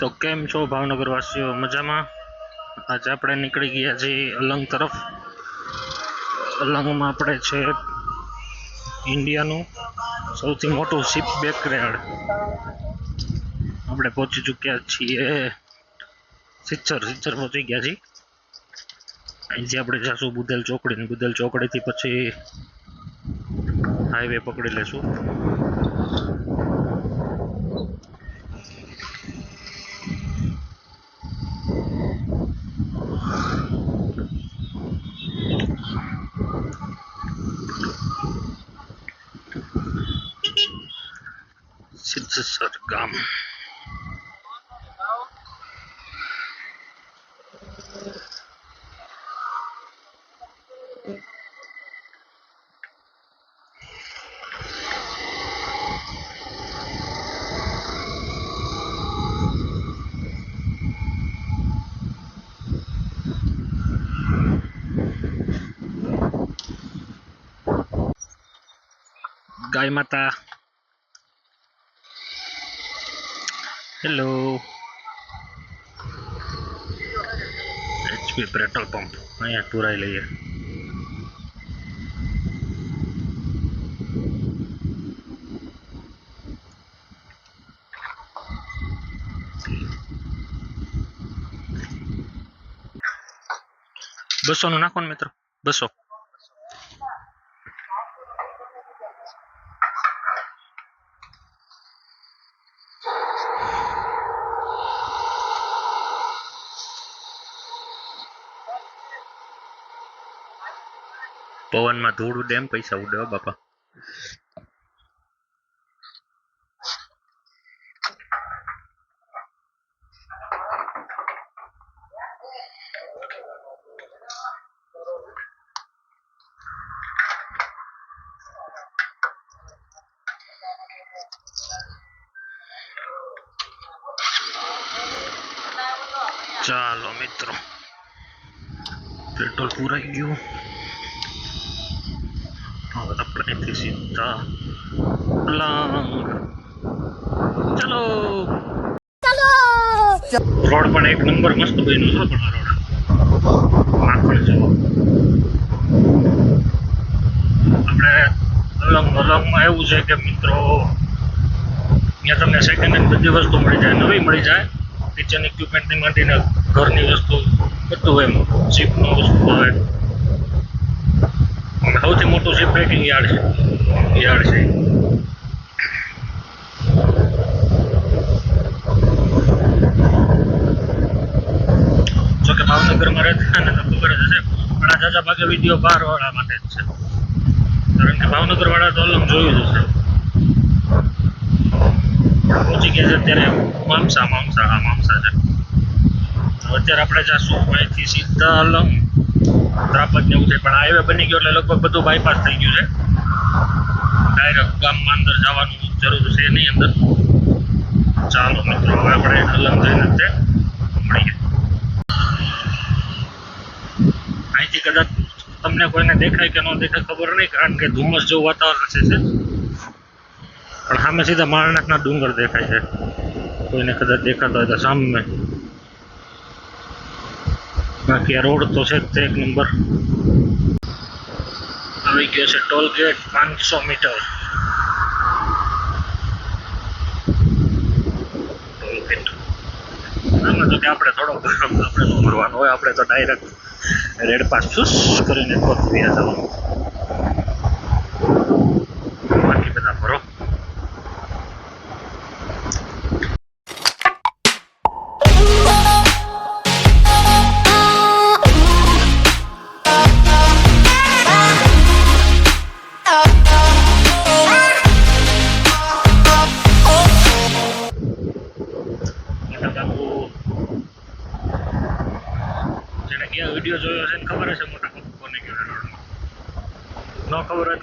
તો કેમ છો ભાવનગર વાસીઓ મજામાં? આજે આપણે નીકળી ગયા છીએ અલંગ તરફ. અલંગમાં આપણે છે ઇન્ડિયાનું સૌથી મોટું શિપ બેકયાર્ડ આપણે પહોંચી ચૂક્યા છીએ. સિચ્છર સિચ્છર પહોંચી ગયા છીએ. અહીંથી આપણે જઈશું બુદેલ ચોકડી બુદેલ ચોકડીથી પછી હાઈવે પકડી લેશું. ગાય માતા હેલો એચપી પેટ્રોલ પંપ અહીંયા પુરાઈ લઈએ બસો નું નાખો ને મિત્રો બસો પવનમાં ધૂળ ઉડે એમ પૈસા ઉડે હો બાપા ચાલો મિત્રો પેટ્રોલ પૂરાઈ ગયું અહીંથી સીધા અલંગ ચલો રોડ પણ એક નંબર મસ્ત બન્યો છે પણ રોડ માખણ જેવો આપણે અલંગ અલંગમાં એવું છે કે મિત્રો ત્યાં તમને સેકન્ડ હેન્ડ બધી વસ્તુ મળી જાય નવી મળી જાય. કિચન ઇક્વિપમેન્ટની માંડીને ઘરની વસ્તુ બધું એમ શીપનું વસ્તુ હોય મોટું શિપ પેકિંગ યાર્ડ છે. યાર્ડ છે. જો કે ભાવનગરમાં રહેતા ને તો ખબર જ હશે, પણ આ જાજા ભાગે વીડિયો બહાર વાળા માટે જ છે. કારણ કે ભાવનગર વાળા તો અલગ જોયું જ હશે. પહોંચી ગયા છે અત્યારે મામસા મામસા આ મામસા છે. અત્યારે આપણે જાશું અહીંથી સીધા અલંગ ત્રાપજ ને એવું છે, પણ હાઈવે બની ગયો એટલે લગભગ બધું બાયપાસ થઈ ગયું છે. ડાયરેક્ટ ગામમાં અંદર જવાનું જરૂર છે નહીં અંદર. ચાલો મિત્રો, હવે આપણે અલંગ જઈને તે મળીએ અહીંથી કદાચ તમને કોઈને દેખાય કે ન દેખાય ખબર નહીં, કારણ કે ધુમ્મસ જેવું વાતાવરણ છે પણ સામે સીધા મારનાથના ડુંગર દેખાય છે. કોઈને કદાચ દેખાતો હોય તો સામે બાકી આ રોડ તો છે તે એક નંબર. આવી ગયો છે ટોલ ગેટ પાંચસો મીટર. Toll gate. આમાં તો કે આપણે થોડો આપણે ઉમરવાનો હોય, આપણે તો ડાયરેક્ટ રેડ પાસ કરીને પહોંચી જવાનું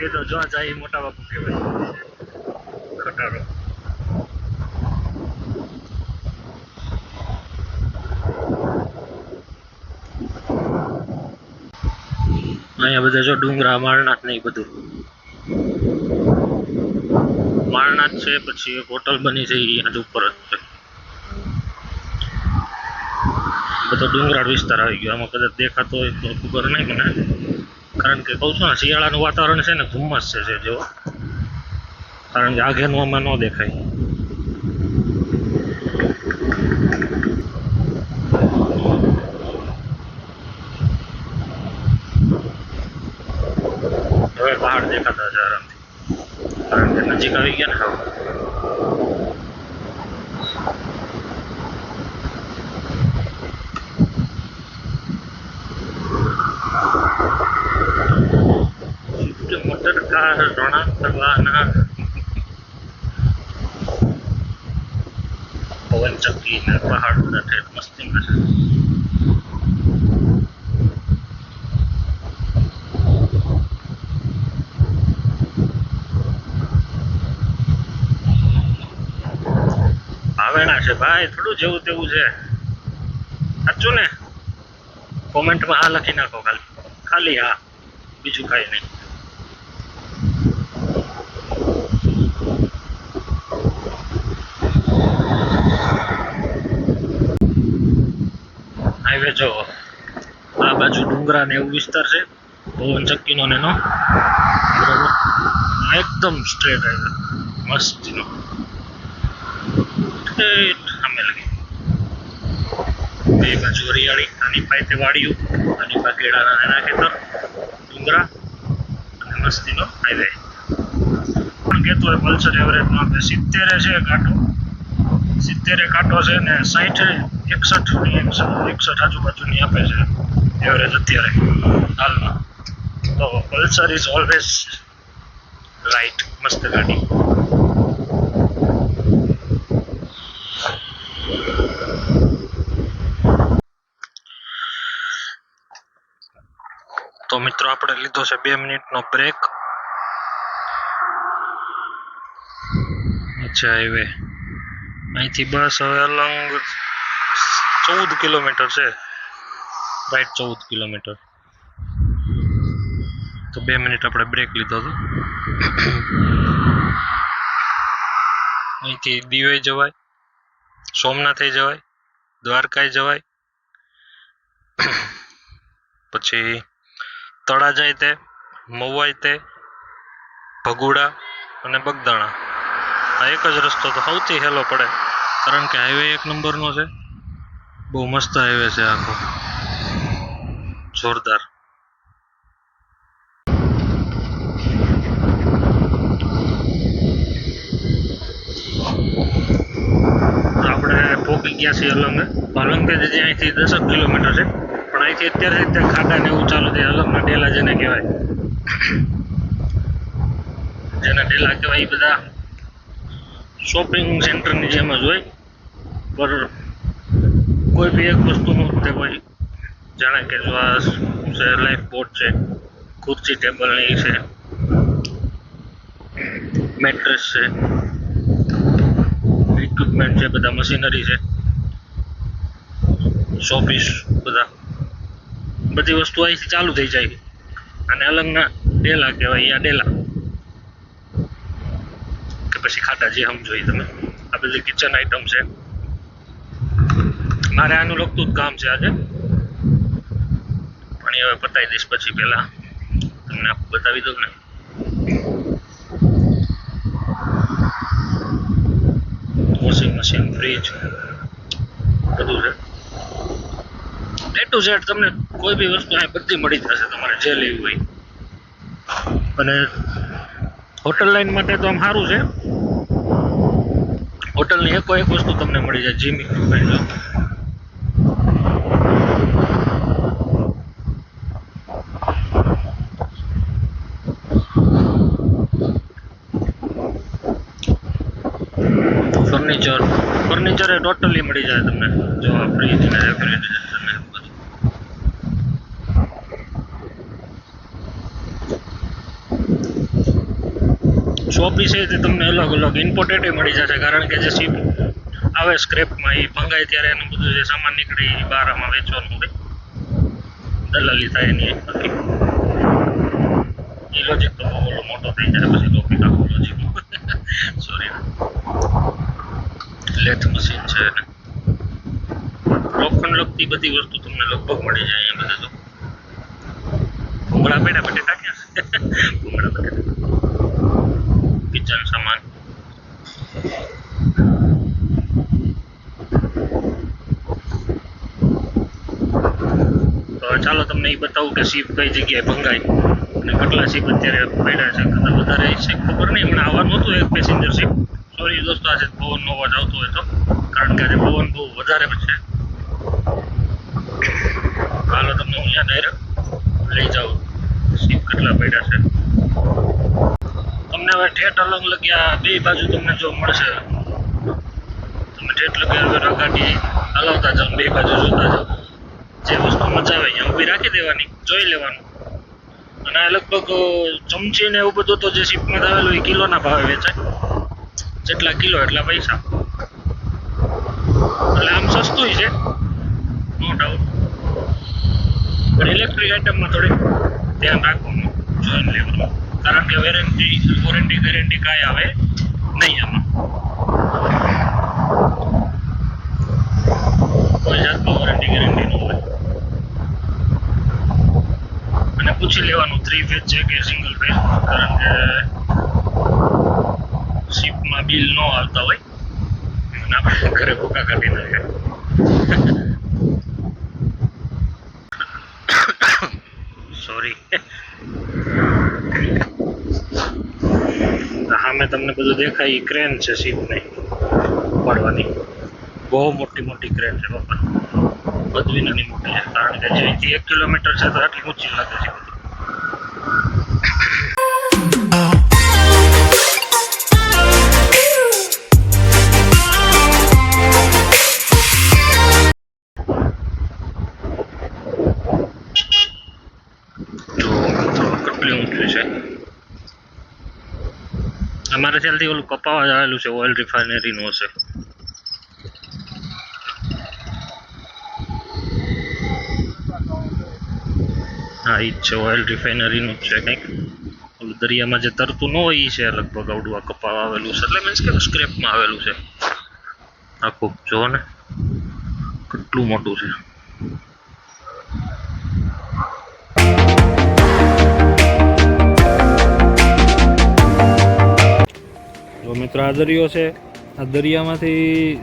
કીધો જો જાય એ મોટા બાપુ કહેવાય. ખટારો. અહીંયા બધા જો ડુંગરા, માળનાથ ને એ બધું. માળનાથ છે, પછી એક હોટલ બની છે એ આજ ઉપર જ છે. બધો ડુંગરાળ વિસ્તાર આવી ગયો. આમાં કદાચ દેખાતો હોય તો ખબર નહીં મને. કારણ કે કહું છું ને, શિયાળાનું વાતાવરણ છે ને, ધુમ્મસ છે જે જેવો કારણ કે આઘેનું આમાં ન દેખાય. હવે પહાડ દેખાતા છે આરામથી. કારણ કે નજીક આવી ગયા ને હવે સ્વિફ્ટ મોટર કાર રોણા કરવાના પવન ચક્કી ને છે. આવેણા છે ભાઈ, થોડું જેવું તેવું છે. સાચું ને? કોમેન્ટમાં હા લખી નાખો ખાલી. ખાલી હા. બીજું કાંઈ નહીં. હાઈવે જો આ બાજુ ડુંગરા ને એવું વિસ્તાર છે, પવન ચક્કીનો ને એનો. બરોબર? એકદમ સ્ટ્રેટ હાઈવે મસ્તીનો. ઠેઠ સામે લગી. બે બાજુ હરિયાળી, આની પાસે વાડિયું આની પાસે કેળાના નાના ખેતર. ડુંગરા અને મસ્તીનો હાઈવે પણ કહેતો હોય પલ્સર એવરેજમાં આપણે સિત્તેરે છે કાંટો સિત્તેરે કાંટો છે ને સાઠ એકસઠની એકસઠ એકસઠ આજુબાજુની આપે છે એવરેજ અત્યારે હાલમાં. તો પલ્સર ઇઝ ઓલવેઝ રાઈટ મસ્ત ગાડી. તો મિત્રો આપણે લીધો છે બે મિનિટનો બ્રેક અચ્છા હાઈવે અહીંથી બસ હવે અલંગ ચૌદ કિલોમીટર છે. રાઈટ ચૌદ કિલોમીટર. તો બે મિનિટ આપણે બ્રેક લીધો હતો. અહીંથી દીવે જવાય, સોમનાથે જવાય, દ્વારકાએ જવાય. પછી તળા જાય તે મવાય તે, ભગુડા અને બગદાણા. આ એક જ રસ્તો તો સૌથી હેલો પડે. કારણ કે હાઈવે એક નંબરનો છે. બહુ મસ્ત હાઈવે છે આખો. જોરદાર. આપણે પહોંચી ગયા છીએ અલંગ. અલંગ કે જે અહીંથી દસક કિલોમીટર છે. પણ અહીંથી અત્યારે ત્યાં ખાડા ને એવું ચાલુ થાય અલંગના ડેલા જેને કહેવાય. જેને ડેલા કહેવાય એ બધા શોપિંગ સેન્ટરની જેમ જ હોય. પર કોઈ બી એક વસ્તુનું તે કોઈ જાણે કે જો આ છે લાઈફ બોટ છે, ખુરશી ટેબલની છે મેટ્રેસ છે ઇક્વિપમેન્ટ છે, બધા મશીનરી છે શોપીસ બધા. બધી વસ્તુ અહીંથી ચાલુ થઈ જાય. અને અલંગના ડેલા કહેવાય આ ડેલા. પછી ખાતા જે સમજો એ તમે. આ બધી કિચન આઈટમ છે, મારે આનું લગતું જ કામ છે આજે. પણ એ હવે પતાવી દઈશ પછી પહેલાં. તમને બતાવી દઉં ને. વોશિંગ મશીન ફ્રીજ બધું છે. એ ટુ ઝેડ તમને કોઈ બી વસ્તુ અહીં બધી મળી જશે તમારે, જે લેવી હોય. અને હોટલ લાઈન માટે તો આમ સારું છે. હોટલની એકો એક વસ્તુ તમને મળી જાય, જીમ. ઇક્વિપમેન્ટ જો. ફર્નિચર ફર્નિચર એ ટોટલી મળી જાય તમને, જો ફ્રીજ ને રેફ્રિજરેટર ને બધું શોપી છે તે તમને અલગ અલગ ઇમ્પોર્ટેડ મળી જશે. કારણ કે જે શિપ આવે સ્ક્રેપમાં એ ભંગાય ત્યારે એનું બધું જે સામાન નીકળે એ બારામાં વેચવાનું હોય. દલાલી થાય એની એ લોજિક તો બહુ મોટો થઈ જાય, પછી ટોપિક આખો લોજિક સોરી લેથ મશીન છે ને. લોખંડ લગતી બધી વસ્તુ તમને લગભગ મળી જાય અહીંયા બધે તો. ભૂંગળા પેટા બટેટા ક્યાં? ભૂંગળા બટેટા કિચન સામાન ચાલો તમને એ બતાવું કે શિપ કઈ જગ્યાએ ભંગાય અને કેટલા શિપ અત્યારે પડ્યા છે. કદાચ વધારે છે ખબર નહીં, હમણાં આવવાનું હતું એક પેસેન્જર શીપ સોરી દોસ્તો, આજે પવનનો અવાજ આવતો હોય તો. કારણ કે આજે પવન બહુ વધારે છે. હાલો, તમને હું ત્યાં ડાયરેક્ટ લઈ જાઉં શીપ કેટલા પડ્યા છે. ઠેઠ અલગ લગ્યા, બે બાજુ તમને જો મળશે. તમે ઠેઠ લગ્યા કાઢી હલાવતા જાઓ, બે બાજુ જોતા જાઓ. જે વસ્તુ મજા આવે અહીંયા ઊભી રાખી દેવાની, જોઈ લેવાનું. અને આ લગભગ ચમચી ને એવું બધું તો જે શીપમાં આવેલું એ કિલોના ભાવે વેચાય. જેટલા કિલો, એટલા પૈસા. એટલે આમ સસ્તું છે. નો ડાઉટ પણ ઇલેક્ટ્રિક આઇટમમાં થોડીક ધ્યાન રાખવાનું જોઈને લેવાનું. કારણ કે વેરંટી વોરંટી ગેરંટી કાંઈ આવે નહીં આમાં. કોઈ જાતની વોરંટી ગેરંટી ન હોય. અને પૂછી લેવાનું થ્રી ફેઝ છે કે સિંગલ ફેઝ કારણ કે શિપમાં બિલ ન આવતા હોય. અને આપણે ઘરે ભૂકા કાઢી નાખે સોરી સામે તમને બધું દેખાય એ ક્રેન છે શીપને પાડવાની બહુ મોટી મોટી ક્રેન છે બાપા. બધવી નાની મોટી છે, કારણ કે જે એક કિલોમીટર છે તો આટલી ઊંચી લાગે છે અમારે ત્યાંથી ઓલું કપાવા આવેલું છે ઓઇલ રિફાઇનરીનું હશે. હા એ જ છે ઓઇલ રિફાઇનરીનું જ છે કંઈક. ઓલું દરિયામાં જે તરતું ન હોય એ છે લગભગ આવડું, આ કપાવા આવેલું છે. એટલે મીન્સ કે સ્ક્રેપમાં આવેલું છે? આખું, જુઓ ને. કેટલું મોટું છે. મિત્રો આ દરિયો છે. આ દરિયામાંથી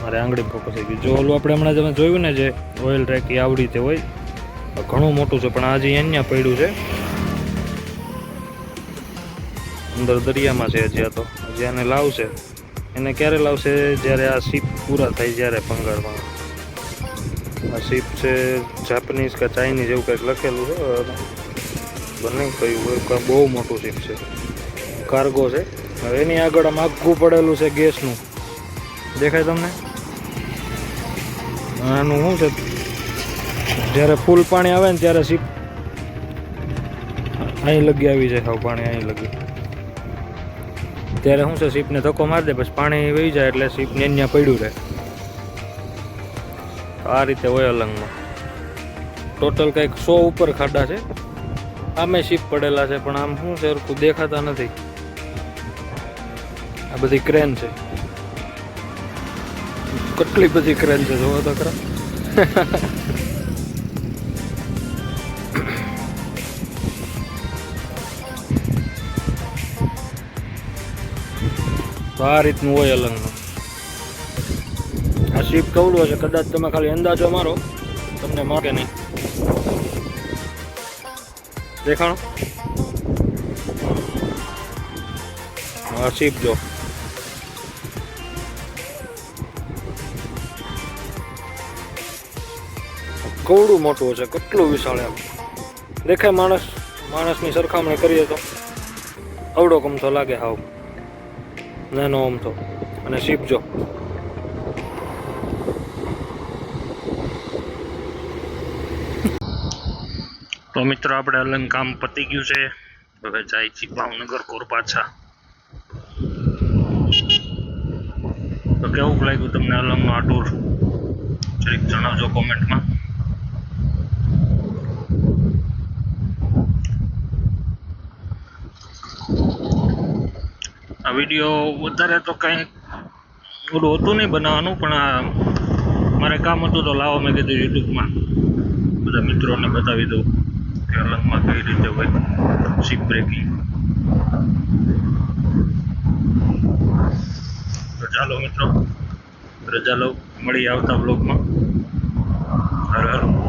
મારે આંગળી ફોકસ થઈ ગયું જો ઓલું આપણે હમણાં તમે જોયું ને જે ઓઇલ ટ્રેક એ આવડી તે હોય ઘણું મોટું છે, પણ આજે અહીંયા પડ્યું છે. અંદર દરિયામાં છે હજી તો. હજી આને લાવશે. એને ક્યારે લાવશે? જ્યારે આ શીપ પૂરા થાય જ્યારે પંગાળમાં આ શીપ છે જાપાનીઝ કે ચાઇનીઝ એવું કંઈક લખેલું છે બને કયું બહુ મોટું શીપ છે. કાર્ગો છે. હવે એની આગળ આમ આખું પડેલું છે ગેસનું. દેખાય તમને? આનું શું છે? જ્યારે ફૂલ પાણી આવે ને ત્યારે શીપ અહીં લગી આવી જાય સાવ પાણી અહીં લગી. ત્યારે શું છે સીપને ધક્કો મારી દે, પછી પાણી વહી જાય એટલે સીપને અહીંયા પડ્યું રહે. આ રીતે હોય અલંગમાં. ટોટલ કંઈક સો ઉપર ખાડા છે. આમે શીપ પડેલા છે, પણ આમ શું છે સરખું દેખાતા નથી. આ બધી ક્રેન છે. કેટલી બધી ક્રેન છે, જોવો તો ખરા. આ રીતનું હોય અલંગનું. આ શીપ કવડું છે કદાચ તમે ખાલી અંદાજો મારો, તમને માગે નહીં. દેખાણો? આ શીપ જો. કવડું મોટું છે કેટલું વિશાળ એમ. દેખાય માણસ, માણસની સરખામણી કરીએ તો અવડો કમથો લાગે હાવ. નાનો અમથો અને શીપ જો. તો મિત્રો, આપણે અલંગ કામ પતી ગયું છે. હવે જાય છે ભાવનગર કોર પાછા. તો કેવું લાગ્યું તમને અલંગનો આ ટૂર જરીક જણાવજો કોમેન્ટમાં આ વીડિયો વધારે તો કંઈ ઓલું હતું નહીં બનાવવાનું, પણ આ મારે કામ હતું તો લાવો મેં કીધું યુટ્યુબમાં. બધા મિત્રોને બતાવી દઉં કે અલંગમાં કઈ રીતે હોય શીપ બ્રેકિંગ તો ચાલો મિત્રો, રજા લો મળી આવતા બ્લોગમાં હર હર.